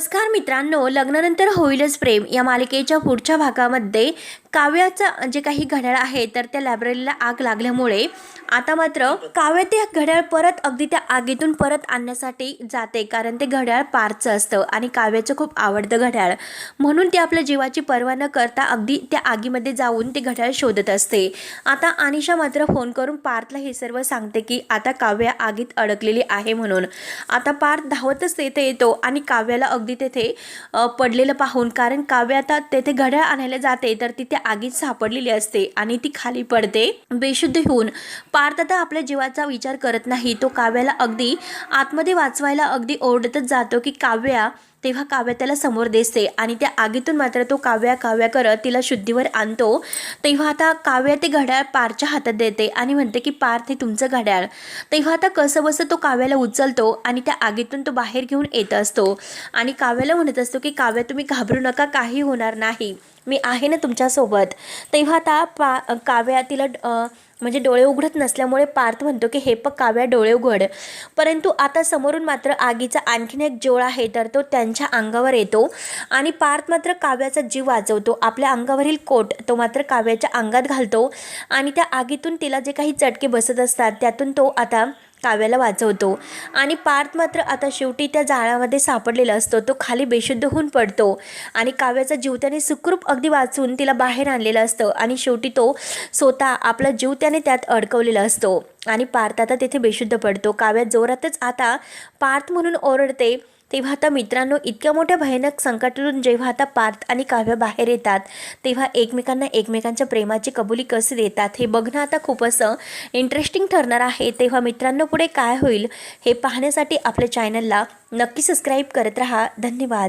नमस्कार मित्रांनो लग्नानंतर होईलच प्रेम. या मालिकेच्या पुढच्या भागामध्ये काव्याचं जे काही घड्याळ आहे तर त्या लायब्ररीला आग लागल्यामुळे आता मात्र काव्य ते घड्याळ परत अगदी त्या आगीतून परत आणण्यासाठी जाते कारण ते घड्याळ पारचं असतं आणि काव्याचं खूप आवडतं घड्याळ. म्हणून ते आपल्या जीवाची पर्वा न करता अगदी त्या आगीमध्ये जाऊन ते घड्याळ शोधत असते. आता अनिशा मात्र फोन करून पार्थला हे सर्व सांगते की आता काव्या आगीत अडकलेली आहे म्हणून. आता पार्थ धावतच तेथे येतो आणि काव्याला अगदी तेथे पडलेलं पाहून कारण काव्य आता तेथे घड्याळ आणायला जाते तर तिथे आगीत सापडलेली असते आणि ती खाली पडते. बेशुद्ध होऊन पार्थ आता आपल्या जीवाचा विचार करत नाही. तो काव्याला अगदी आतमध्ये वाचवायला अगदी ओरडतच जातो की काव्या तेव्हा काव्य त्याला समोर दिसते आणि त्या आगीतून मात्र तो काव्या काव्या करत तिला शुद्धीवर आणतो. तेव्हा आता काव्या ते घड्याळ पारच्या हातात देते आणि म्हणते की पार्थ हे तुमचं घड्याळ. तेव्हा आता कसं बसं तो काव्याला उचलतो आणि त्या आगीतून तो बाहेर घेऊन येत असतो. आणि काव्याला म्हणत असतो की काव्या तुम्ही घाबरू नका काही होणार नाही. मी आहे ना तुमच्यासोबत. तेव्हा आता पा काव्या तिला म्हणजे डोळे उघडत नसल्यामुळे पार्थ म्हणतो की हे पग काव्या डोळे उघड. परंतु आता समोरून मात्र आगीचा आणखीन एक जोळ आहे तर तो त्यांच्या अंगावर येतो आणि पार्थ मात्र काव्याचा जीव वाचवतो. आपल्या अंगावरील कोट तो मात्र काव्याच्या अंगात घालतो आणि त्या आगीतून तिला जे काही चटके बसत असतात त्यातून तो आता काव्याला वाचवतो. आणि पार्थ मात्र आता शेवटी त्या जाळामध्ये सापडलेला असतो. तो खाली बेशुद्ध होऊन पडतो. आणि काव्याचा जीव त्याने सुखरूप अगदी वाचून तिला बाहेर आणलेलं असतं. आणि शेवटी तो स्वतः आपला जीव त्याने त्यात अडकवलेला असतो. आणि पार्थ आता तेथे बेशुद्ध पडतो. काव्या जोरातच आता पार्थ म्हणून ओरडते तेव्हा आता मित्रांनो इतक्या मोठ्या भयानक संकटातून जेव्हा आता पार्थ आणि काव्य बाहेर येतात तेव्हा एकमेकांना एकमेकांच्या प्रेमाची कबुली कसे देतात हे बघणं आता खूप असं इंटरेस्टिंग ठरणार आहे. तेव्हा मित्रांनो पुढे काय होईल हे पाहण्यासाठी आपल्या चॅनलला नक्की सबस्क्राईब करत राहा. धन्यवाद.